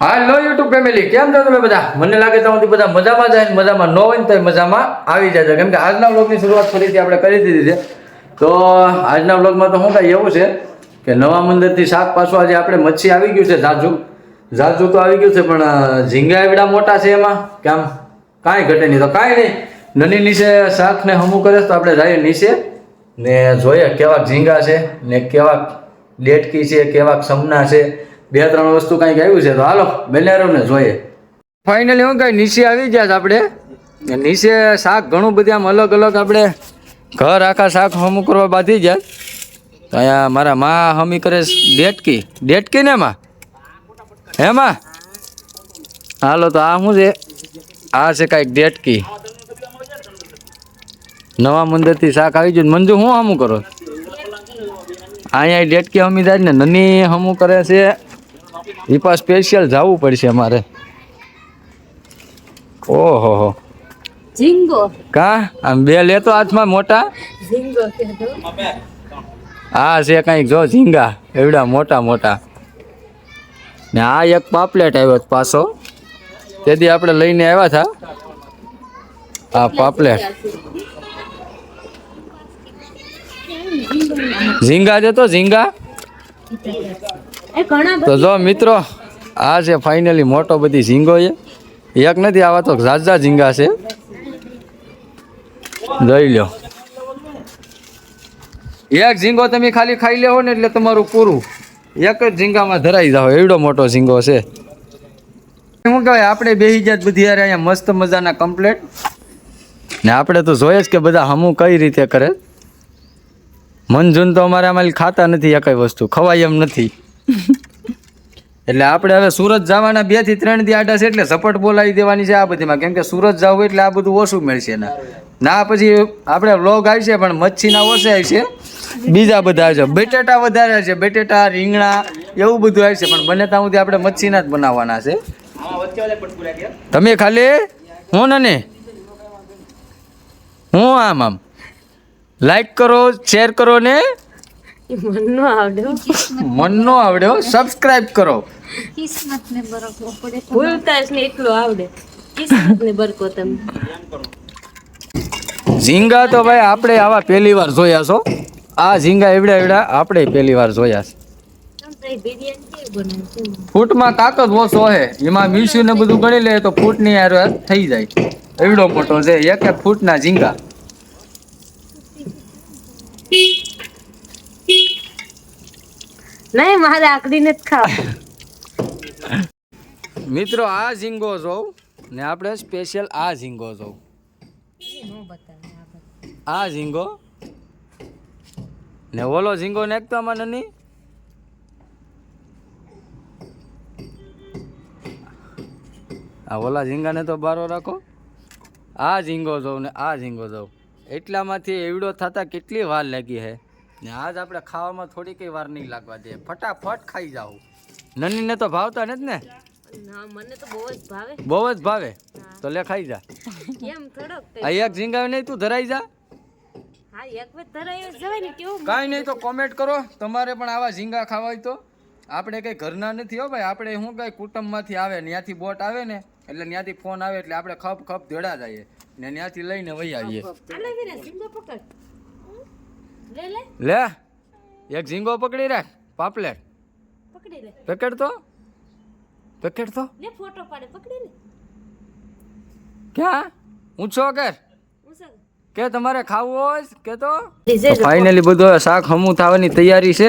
હાલો YouTube family, કેમ છો તમે બધા? મને લાગે તો બધા મજામાં જાય મજામાં ન હોય ને તો મજામાં આવી જાય કેમ કે આજના બ્લોગની શરૂઆત ફરીથી આપણે કરી દીધી છે. તો આજના બ્લોગમાં તો શું કાંઈ એવું છે કે નવા મંદિરથી શાક પાછું આજે આપણે મચ્છી આવી ગયું છે, ઝાઝુ. ઝાઝુ તો આવી ગયું છે, પણ ઝીંગા એવડા મોટા છે એમાં. કે આમ કાંઈ ઘટે નહીં. તો કાંઈ નહીં. નની નીચે શાકને હમું કરે તો આપણે જઈએ નીચે ને જોઈએ કેવાક ઝીંગા છે ને કેવાક ડેટકી છે, કેવાક સમના છે. બે ત્રણ વસ્તુ કંઈક આવ્યું છે તો હાલો બેનેરો ને જોઈએ. ફાઇનલી હું કઈ નીચે આવી ગયા આપણે? નીચે શાક ઘણું બધું આમ અલગ અલગ આપણે ઘર આખા શાક હમું કરવા બાંધી ગયા. તો અહીંયા મારા મા હમી કરે ડેટકી. ડેટકી ને માં હેમાં હાલો, તો આ શું છે? આ છે કાંઈક ડેટકી. નવા મંદિરથી શાક આવી ગયું. મંજુ, હું હમું કરો? અહીંયા ડેટકી હમી જાય ને નની હમું કરે છે. એ પા સ્પેશિયલ જવું પડશે અમારે. ઓહો હો. ઝીંગો. કા? આમ બે લેતો હાથમાં મોટા? ઝીંગો આ છે કંઈક જો ઝીંગા એવડા મોટા મોટા. ને આ એક પાપલેટ આવ્યો પાછો. તેથી આપણે લઈને આવ્યા હતા આ પાપલેટ ઝીંગા જતો ઝીંગા. તો જો મિત્રો આ છે ફાઇનલી મોટો બધી ઝીંગો છે એક નથી આવા તો ઝાઝા ઝીંગા છે. જોઈ લો. એક ઝીંગો તમે ખાલી ખાઈ લેવો ને એટલે તમારું પૂરું. એક જ ઝીંગામાં ધરાઈ જાઓ એવડો મોટો ઝીંગો છે. શું કહેવાય આપણે બેસી જાત બધી યાર અહીંયા મસ્ત મજાના કમ્પ્લેટ ને આપણે તો જોઈએ જ કે બધા હમું કઈ રીતે કરે. મનજૂન તો અમારે આમાં ખાતા નથી એ કઈ વસ્તુ ખવાય એમ નથી. એટલે આપણે હવે સુરત જવાના બેથી ત્રણ દી આડા છે એટલે સપોર્ટ બોલાવી દેવાની છે આ બધીમાં. કેમ કે સુરત જવું એટલે આ બધું ઓછું મળશે ના ના, પછી આપણે વ્લોગ આવશે, પણ મચ્છીના ઓછા આવશે. બીજા બધા આવશે બટેટા વધારે આવશે બટેટા, રીંગણા, એવું બધું આવશે, પણ બને ત્યાં સુધી આપણે મચ્છીના જ બનાવવાના છે. તમે ખાલી હું ને હું આમ આમ. લાઈક કરો શેર કરો ને. મન નો આવડ્યો. સબસ્ક્રાઇબ કરો. કિસ્મત આવડ્યો બરકો કરો ભૂલતા ને એટલું આવડે. કિસ્મત ને બરકો તમે. ઝીંગા તો ભાઈ આપણે આવા પહેલી વાર જોયા છો. આ ઝીંગા એવડા એવડા આપણે પહેલી વાર જોયા છે. ફૂટમાં તાકાત ઓછો હે. એમાં મીસ્યુ ને બધું ગણી લે તો ફૂટની હાર થઈ જાય. એવડો મોટો છે. એક એક ફૂટના ઝીંગા. નહીં, મારે આકડીને જ ખાવ. મિત્રો, આ ઝીંગો જોઉં ને આપણે સ્પેશિયલ આ ઝીંગો જોઉં. આ ઝીંગો? ને ઓલો ઝીંગો નાખતો આમાં નહીં? આ ઓલા ઝીંગાને તો બારો રાખો. આ ઝીંગો જોઉં ને આ ઝીંગો જોઉં. એટલામાંથી એવડો થતા કેટલી વાર લાગી હે? ને આજ આપણે ખાવામાં થોડી કઈ વાર નહીં લાગવા દે. ફટાફટ ખાઈ જાઉં નનીને તો ભાવતા નથી ને? મને તો બહુ જ ભાવે. બહુ જ ભાવે? તો લે ખાઈ જા. થોડોક આ એક ઝીંગાવે નહીં તું ધરાઈ જા. હા એક વાર ધરાયો જવાય ને કેવું કાંઈ નહીં તો કોમેન્ટ કરો. તમારે પણ આવા ઝીંગા ખાવા હોય તો. આપણે કંઈ ઘરના નથી હો ભાઈ આપણે શું કાંઈ કુટુંબમાંથી આવે ને ત્યાંથી બોટ આવે ને એટલે ત્યાંથી ફોન આવે એટલે આપણે ખપ ખપ ધેડા જઈએ ને ત્યાંથી લઈને વહી આવીએ આલે વીરા ઝીંગો પકડ લે. એક ઝીંગો પકડી રાખ પાપલેટ. પકડી લે. પેકેટ તો પેકેટ તો લે ફોટો પાડે પકડી લે. ક્યાં? ઊંચો કર કે તમારે ખાવું હોય કે તો? ફાઇનલી બધું શાક હમું થવાની તૈયારી છે.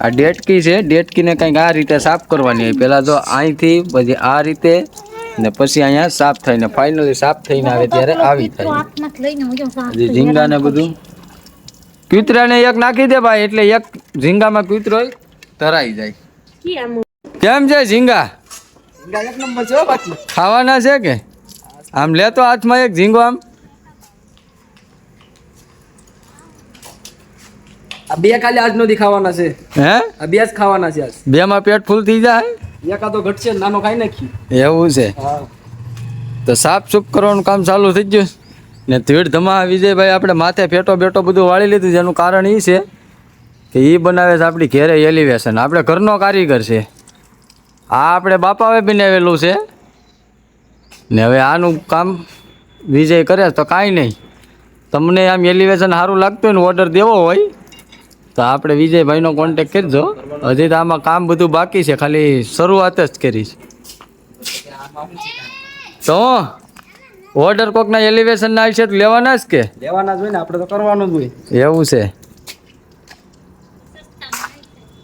આ ડેટકી છે ડેટકીને કંઈક આ રીતે સાફ કરવાની હોય. પહેલાં તો અહીંથી પછી આ રીતે ને પછી અહીંયા સાફ થઈને ફાઇનલી સાફ થઈને આવે ત્યારે આવી થાય. જે ઝીંગા ને બધું. કૂતરાને એક નાખી દે ભાઈ એટલે એક ઝીંગામાં કૂતરો ધરાઈ જાય. કેમ છે ઝીંગા? ખાવાના છે કે? આમ લેતો હાથમાં એક ઝીંગો આમ. આ બે ખાલી આજ નથી ખાવાના છે. હે? આ બે જ ખાવાના છે આજ. બેમાં પેટ ફૂલ થઈ જાય? એકા તો ઘટશે નાનો ખાઈ નાખી. એવું છે? હા. તો સાફ સુફ કરવાનું કામ ચાલુ થઈ ગયું. ને ધીડ ધમા વિજયભાઈ આપણે માથે ફેટો બેટો બધું વાળી લીધું જેનું કારણ એ છે કે એ બનાવે છે આપણી ઘેરે એલિવેશન આપણે ઘરનો કારીગર છે. આ આપણે બાપાએ બનાવેલું છે. ને હવે આનું કામ વિજય કરે તો કાંઈ નહીં. તમને આમ એલિવેશન સારું લાગતું હોય ને ઓર્ડર દેવો હોય, તો આપણે વિજયભાઈનો કોન્ટેક કરજો. હજી તો આમાં કામ બધું બાકી છે. ખાલી શરૂઆત જ કરીશ તો ઓર્ડર કોકના એલિવેશનના આવશે તો લેવાના જ કે? લેવાના જ હોય ને આપણે તો કરવાનું જ હોય. એવું છે.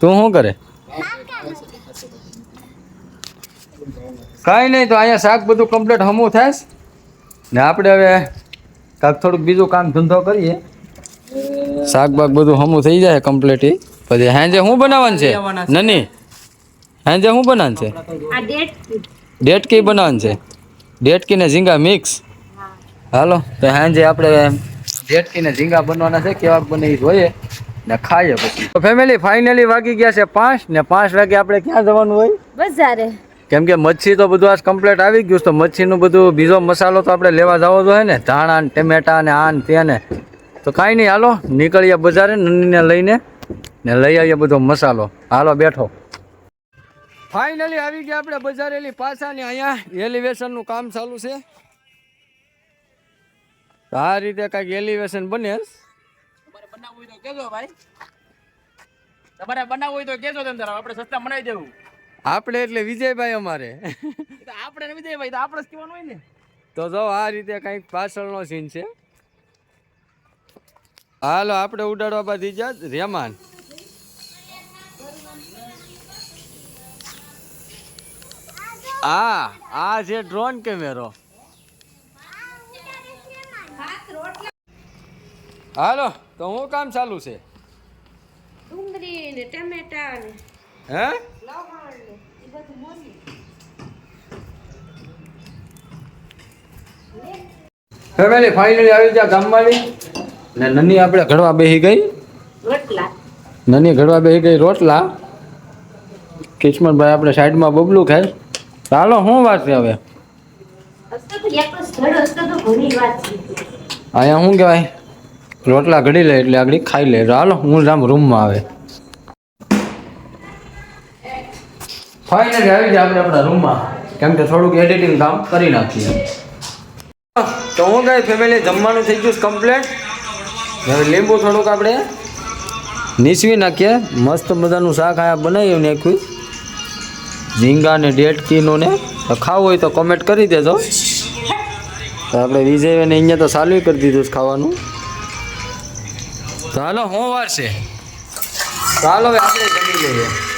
તું શું કરે? કાંઈ નહીં તો અહીંયા શાક બધું કમ્પ્લીટ હમું થાય ને આપણે હવે કાંક થોડુંક બીજું કામ ધંધો કરીએ. શાક બાક બધું હમું થઈ જાય કમ્પ્લીટ પછી હાંજે શું બનાવવાનું છે? નની હાંજે શું બનાવવાનું છે? ડેટ. ડેટકી બનાવવાનું છે. ડેટકી ને ઝીંગા મિક્સ હાલો તો સાંજે આપણે જેટકીને ઝીંગા બનવાના છે કેવા બને એ જોઈએ ને ખાઈએ પછી. તો ફેમિલી ફાઇનલી વાગી ગયા છે પાંચ ને પાંચ વાગે આપણે ક્યાં જવાનું હોય? બજારે. કેમ કે મચ્છી તો બધું આજ કમ્પ્લીટ આવી ગયું તો મચ્છીનું બધું બીજો મસાલો તો આપણે લેવા જવો જોઈએ ને ધાણા ને ટમેટા ને આન તે ને. તો કાંઈ નહીં હાલો નીકળીએ બજારે નનીને લઈને ને લઈ આવીએ બધો મસાલો. હાલો બેઠો. ફાઇનલી આવી ગયા આપણે બજારેલી પાછા ને અહીંયા એલિવેશનનું કામ ચાલુ છે. તો આ રીતે કાંઈક એલિવેશન બને તમારે બનાવવું હોય તો કેજો ભાઈ. તમારે બનાવવું હોય તો કેજો તેમ તારા. આપણે સસ્તા બનાવી દેવું. આપણે એટલે વિજયભાઈ અમારે. તો આપણે ને વિજય તો આપણે જ કહેવાનું હોય ને. તો જો આ રીતે કંઈક પાછળનો સીન છે. હાલો આપણે ઉડાડવા બાદ જા રેમાન. આ આ છે ડ્રોન કેમેરો હાલો તો હું કામ ચાલુ છે? ડુંગળી ને ટમેટા ને હે? લવણ ને એ બધું મોલી ફેમિલી ફાઇનલી આવી ગયા ગામવાળી? ને નની આપણે ઘડવા બેસી ગઈ? રોટલા. નની ઘડવા બેસી ગઈ રોટલા. કિસ્મતભાઈ આપણે સાઈડમાં બબલું ખાય. ચાલો શું વાત છે હવે? અહીંયા શું કહેવાય? રોટલા ઘડી લે એટલે આગળ ખાઈ લે. હાલો, હું જામ રૂમમાં આવે. ફાઇનલી આવી જાય આપણે આપણા રૂમમાં કેમ કે થોડુંક એડિટિંગ કામ કરી નાખીએ. તો હું કઈ ફેમિલી જમવાનું થઈ ગયું કમ્પ્લેટ હવે લીંબુ થોડુંક આપણે નીચવી નાખીએ. મસ્ત મજાનું શાક આયા બનાવી નાખ્યું. ઝીંગા ને ડેટકીનું ને. ખાવું હોય તો કોમેન્ટ કરી દેજો. આપણે વિજયને અહીંયા તો ચાલુ કરી દીધું ખાવાનું. તો હાલો હું વાર છે? તો હવે આપણે જમી લઈએ.